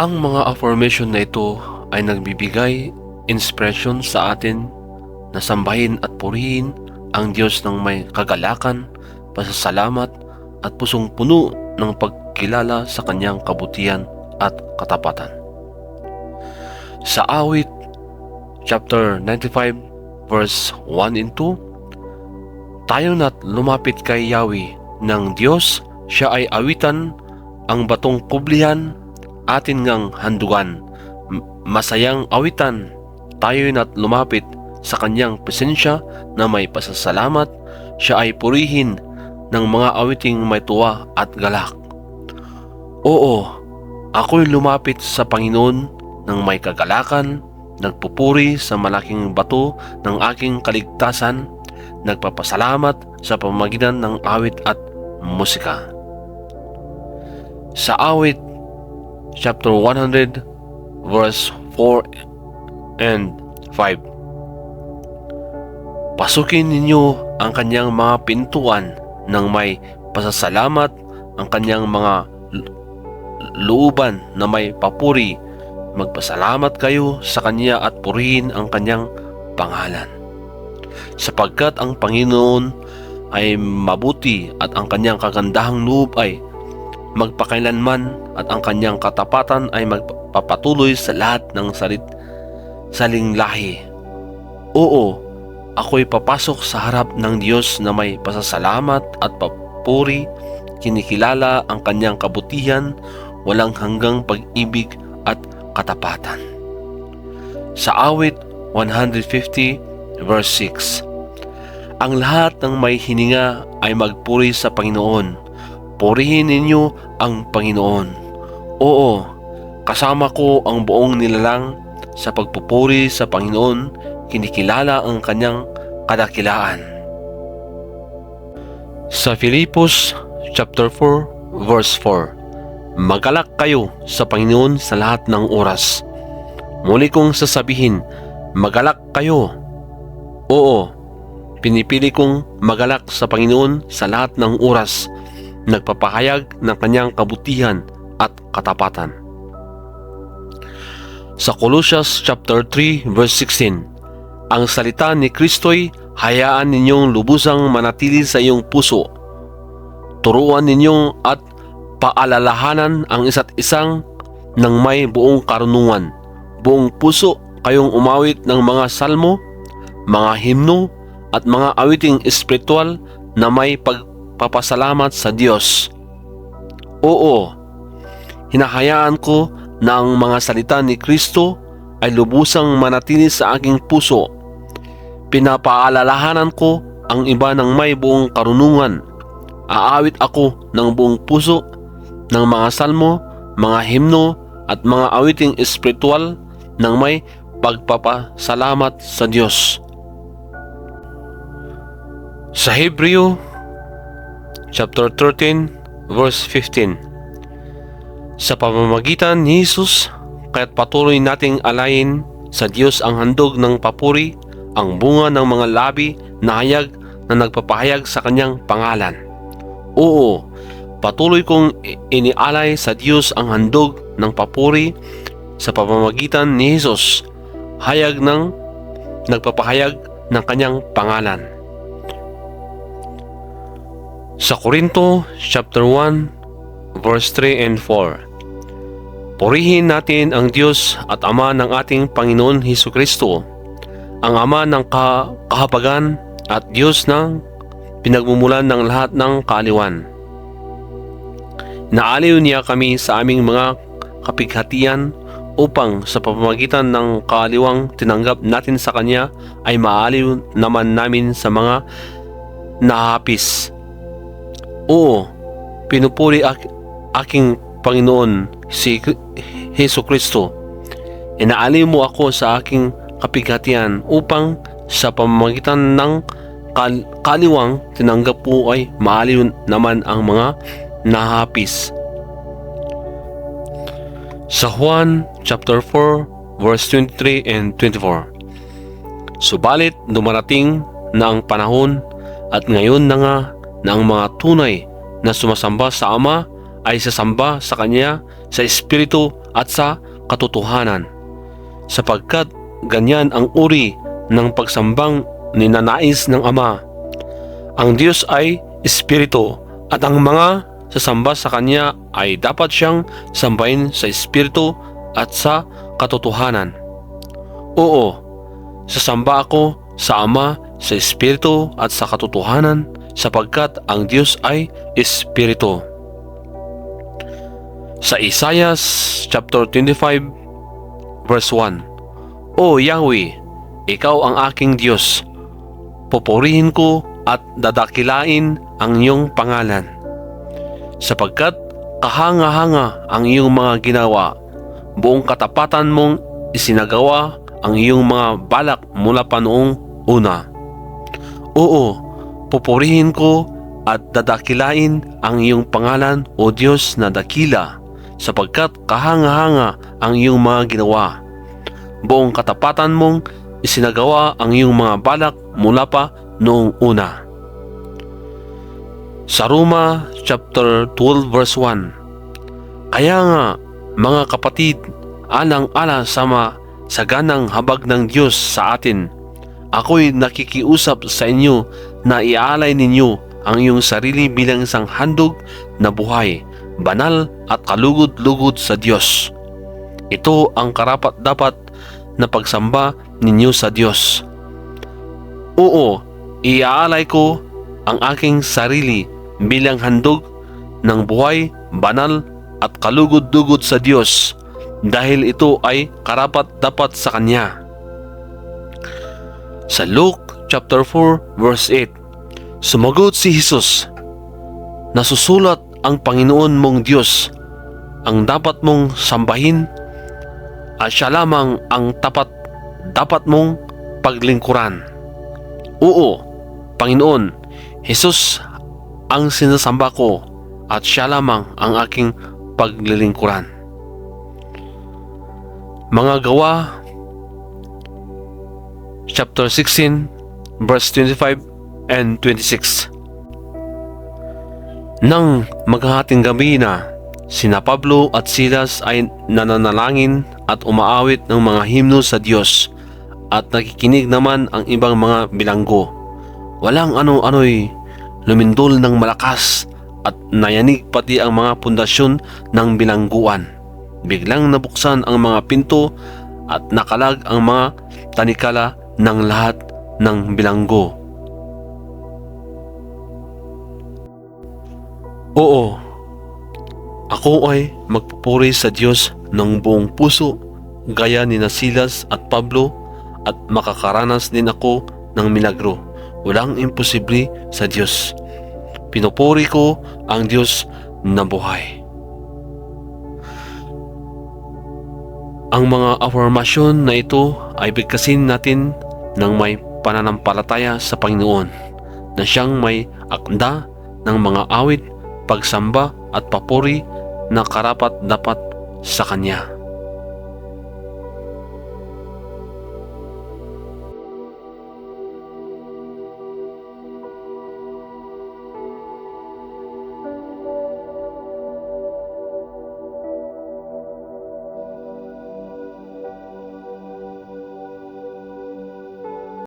Ang mga affirmation na ito ay nagbibigay inspiration sa atin na sambahin at purihin ang Diyos ng may kagalakan, pasasalamat at pusong puno ng pagkilala sa kanyang kabutihan at katapatan. Sa awit chapter 95 verse 1 and 2, tayo na't lumapit kay Yahweh ng Diyos, siya ay awitan ang batong kublihan, atin ngang handugan. Masayang awitan, tayo na't lumapit sa kanyang presensya na may pasasalamat, siya ay purihin ng mga awiting may tuwa at galak. Oo, ako'y lumapit sa Panginoon ng may kagalakan, nagpupuri sa malaking bato ng aking kaligtasan, nagpapasalamat sa pamagitan ng awit at musika. Sa awit chapter 100 verse 4 and 5 Pasukin ninyo ang kanyang mga pintuan ng may pasasalamat ang kanyang mga looban na may papuri. Magpasalamat kayo sa kanya at purihin ang kanyang pangalan. Sapagkat ang Panginoon ay mabuti at ang kanyang kagandahang loob ay magpakailanman at ang kanyang katapatan ay magpapatuloy sa lahat ng salit saling lahi. Oo, ako'y papasok sa harap ng Diyos na may pasasalamat at papuri, kinikilala ang kanyang kabutihan, walang hanggang pag-ibig at katapatan. Sa awit 150 verse 6 Ang lahat ng may hininga ay magpuri sa Panginoon. Purihin ninyo ang Panginoon. Oo, kasama ko ang buong nilalang sa pagpupuri sa Panginoon, kinikilala ang kanyang kadakilaan. Sa Filipos chapter 4 verse 4 Magalak kayo sa Panginoon sa lahat ng oras. Muli kong sasabihin, magalak kayo. Oo, pinipili kong magalak sa Panginoon sa lahat ng oras, nagpapahayag ng kanyang kabutihan at katapatan. Sa Colossians chapter 3 verse 16, ang salita ni Kristo'y hayaan ninyong lubusang manatili sa iyong puso. Turuan ninyong at paalalahanan ang isa't isang ng may buong karunungan. Buong puso kayong umawit ng mga salmo, mga himno at mga awiting espiritual na may pagpapasalamat sa Diyos. Oo, hinahayaan ko na ang mga salita ni Kristo ay lubusang manatili sa aking puso. Pinapaalalahanan ko ang iba ng may buong karunungan. Aawit ako ng buong puso ng mga salmo, mga himno at mga awiting espiritual ng may pagpapasalamat sa Diyos. Sa Hebreo chapter 13 verse 15 Sa pamamagitan ni Jesus, kaya't patuloy nating alayin sa Diyos ang handog ng papuri, ang bunga ng mga labi na hayag na nagpapahayag sa kanyang pangalan. Oo, patuloy kong inialay sa Diyos ang handog ng papuri sa pamamagitan ni Jesus, hayag ng nagpapahayag ng kanyang pangalan. Sa Korinto chapter 1 verse 3 and 4 Purihin natin ang Diyos at Ama ng ating Panginoon Heso Kristo, ang Ama ng ka- kahabagan at Diyos ng pinagmumulan ng lahat ng kaaliwan. Naaliw niya kami sa aming mga kapighatian upang sa pamamagitan ng kaaliwang tinanggap natin sa Kanya ay maaliw naman namin sa mga nahapis. Oo, pinupuri ak- aking Panginoon si Heso Kristo. Inaaliw mo ako sa aking kapighatian upang sa pamamagitan ng kal- kaliwang tinanggap po ay maaliw naman ang mga nahapis. Sa Juan chapter 4 verse 23 and 24. Subalit dumarating na ang panahon at ngayon na nga na ang mga tunay na sumasamba sa Ama ay sasamba sa Kanya sa Espiritu at sa katotohanan. Sapagkat ganyan ang uri ng pagsambang ninanais ng Ama. Ang Diyos ay Espiritu at ang mga sasamba sa Kanya ay dapat siyang sambahin sa Espiritu at sa katotohanan. Oo, sasamba ako sa Ama sa Espiritu at sa katotohanan sapagkat ang Diyos ay Espiritu. Sa Isaiah chapter 25 verse 1 O Yahweh, ikaw ang aking Diyos. Pupurihin ko at dadakilain ang iyong pangalan. Sapagkat kahanga-hanga ang iyong mga ginawa, buong katapatan mong isinagawa ang iyong mga balak mula pa noong una. Oo, pupurihin ko at dadakilain ang iyong pangalan o Diyos na dakila sapagkat kahanga-hanga ang iyong mga ginawa. Buong katapatan mong isinagawa ang iyong mga balak mula pa noong una. Sa Roma chapter 12 verse 1 Kaya nga mga kapatid, alang-ala sama sa ganang habag ng Diyos sa atin. Ako'y nakikiusap sa inyo na iaalay ninyo ang iyong sarili bilang isang handog na buhay, banal at kalugod-lugod sa Diyos. Ito ang karapat-dapat na pagsamba ninyo sa Diyos. Oo, iaalay ko ang aking sarili bilang handog ng buhay, banal at kalugod-lugod sa Diyos dahil ito ay karapat-dapat sa Kanya. Sa Luke chapter 4 verse 8, sumagot si Jesus, Nasusulat ang Panginoon mong Diyos ang dapat mong sambahin at siya lamang ang tapat dapat mong paglingkuran. Oo, Panginoon, Jesus ang sinasamba ko at siya lamang ang aking paglilingkuran. Mga gawa chapter 16 verse 25 and 26 Nang maghahating gabi na, sina Pablo at Silas ay nananalangin at umaawit ng mga himno sa Diyos at nakikinig naman ang ibang mga bilanggo. Walang ano-ano'y lumindol ng malakas at nayanig pati ang mga pundasyon ng bilangguan. Biglang nabuksan ang mga pinto at nakalag ang mga tanikala ng lahat ng bilanggo. Oo, ako ay magpupuri sa Diyos ng buong puso gaya ni Silas at Pablo at makakaranas din ako ng milagro. Walang imposible sa Diyos. Pinupuri ko ang Diyos na buhay. Ang mga affirmasyon na ito ay bigkasin natin ng may pananampalataya sa Panginoon na siyang may akda ng mga awit, pagsamba at papuri na karapat dapat sa Kanya.